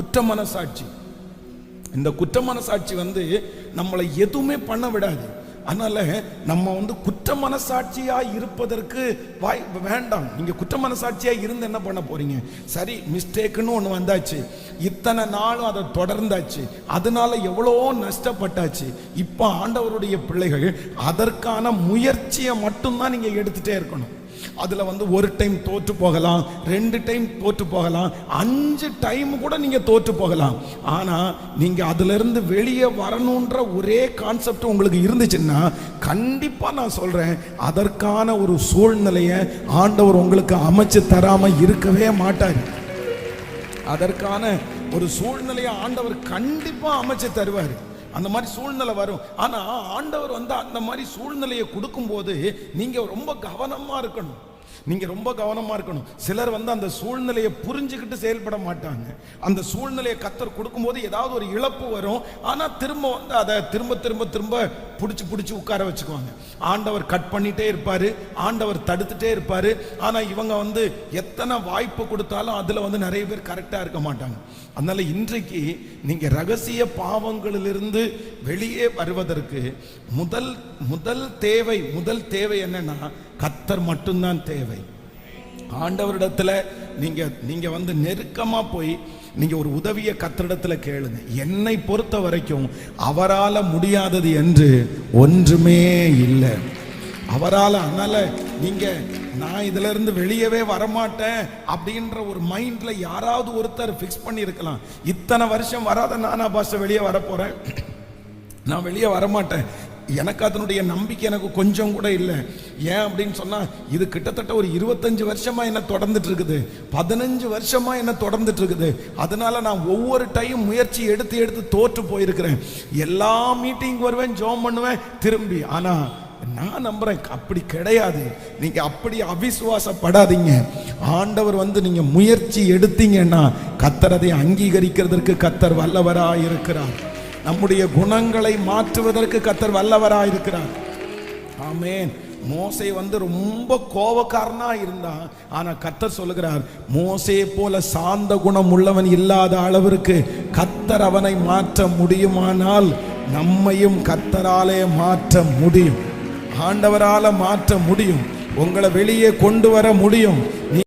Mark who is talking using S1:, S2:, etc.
S1: குற்ற மனசாட்சி இந்த குற்ற மனசாட்சி வந்து நம்மளை எதுவுமே பண்ண விடாது. அதனால நம்ம வந்து குற்ற மனசாட்சியா இருப்பதற்கு வாய் வேண்டாம். நீங்க குற்ற மனசாட்சியா இருந்து என்ன பண்ண போறீங்க? சரி மிஸ்டேக்குன்னு ஒன்று வந்தாச்சு. இத்தனை நாளும் அதை தொடர்ந்தாச்சு. அதனால எவ்வளோ நஷ்டப்பட்டாச்சு. இப்போ ஆண்டவருடைய பிள்ளைகள் அதற்கான முயற்சியை மட்டும்தான் நீங்க எடுத்துட்டே இருக்கணும். அதில் வந்து ஒரு டைம் தோற்று போகலாம் ரெண்டு டைம் தோற்று போகலாம் அஞ்சு டைம் கூட நீங்கள் தோற்று போகலாம். ஆனால் நீங்கள் அதிலிருந்து வெளியே வரணுன்ற ஒரே கான்செப்ட் உங்களுக்கு இருந்துச்சுன்னா கண்டிப்பாக நான் சொல்கிறேன் அதற்கான ஒரு சூழ்நிலையை ஆண்டவர் உங்களுக்கு அமைச்சு தராமல் இருக்கவே மாட்டார். அதற்கான ஒரு சூழ்நிலையை ஆண்டவர் கண்டிப்பாக அமைச்சு தருவார். அந்த மாதிரி சூழ்நிலை வரும். ஆனால் ஆண்டவர் வந்து அந்த மாதிரி சூழ்நிலையை கொடுக்கும்போது நீங்கள் ரொம்ப கவனமாக இருக்கணும். நீங்க ரொம்ப கவனமா இருக்கணும். சிலர் வந்து அந்த சூழ்நிலையை புரிஞ்சுக்கிட்டு செயல்பட மாட்டாங்க. அந்த சூழ்நிலையை கத்தர் கொடுக்கும்போது ஏதாவது ஒரு இழப்பு வரும். ஆனா திரும்ப வந்து அதை திரும்ப திரும்ப திரும்ப பிடிச்சி பிடிச்சி உட்கார வச்சுக்குவாங்க. ஆண்டவர் கட் பண்ணிட்டே இருப்பாரு. ஆண்டவர் தடுத்துட்டே இருப்பாரு. ஆனா இவங்க வந்து எத்தனை வாய்ப்பு கொடுத்தாலும் அதுல வந்து நிறைய பேர் கரெக்டா இருக்க மாட்டாங்க. அதனால இன்றைக்கு நீங்க ரகசிய பாவங்களிலிருந்து வெளியே வருவதற்கு முதல் முதல் தேவை முதல் தேவை என்னன்னா கத்தர் மட்டும்தான் தேவை. ஆண்டவரிடத்துல நீங்க நீங்க வந்து நெருக்கமா போய் நீங்க ஒரு உதவியை கத்தரிடத்துல கேளுங்க. என்னை பொறுத்த வரைக்கும் அவரால் முடியாதது என்று ஒன்றுமே இல்லை. அவரால் அதனால நீங்க நான் இதுல இருந்து வெளியவே வரமாட்டேன் அப்படின்ற ஒரு மைண்ட்ல யாராவது ஒருத்தர் ஃபிக்ஸ் பண்ணி இருக்கலாம் இத்தனை வருஷம் வராத நானா பாஷ வெளியே வரப்போறேன்? நான் வெளியே வரமாட்டேன். எனக்கு அதனுடைய நம்பிக்கை எனக்கு கொஞ்சம் கூட இல்லை. ஏன் அப்படின்னு சொன்னால் இது கிட்டத்தட்ட ஒரு இருபத்தஞ்சு வருஷமாக என்ன தொடர்ந்துட்டு இருக்குது பதினஞ்சு வருஷமாக என்ன தொடர்ந்துட்டு இருக்குது அதனால நான் ஒவ்வொரு டைம் முயற்சி எடுத்து எடுத்து தோற்று போயிருக்கிறேன். எல்லா மீட்டிங் வருவேன் ஜோம் பண்ணுவேன் திரும்பி. ஆனால் நான் நம்புறேன் அப்படி கிடையாது. நீங்க அப்படி அவிசுவாசப்படாதீங்க. ஆண்டவர் வந்து நீங்க முயற்சி எடுத்தீங்கன்னா கத்தர் அதை அங்கீகரிக்கிறதற்கு கத்தர் வல்லவராக இருக்கிறார் நம்முடைய குணங்களை மாற்றுவதற்கு கத்தர் வல்லவராய் இருக்கிறார் ஆமேன். மோசை வந்து ரொம்ப கோபக்காரனா இருந்தான் ஆனா கத்தர் சொல்லுகிறார் மோசையை போல சாந்த குணம் உள்ளவன் இல்லாத அளவிற்கு கத்தர் அவனை மாற்ற முடியுமானால் நம்மையும் கத்தராலே மாற்ற முடியும். ஆண்டவரால மாற்ற முடியும். உங்களை வெளியே கொண்டு வர முடியும். நீ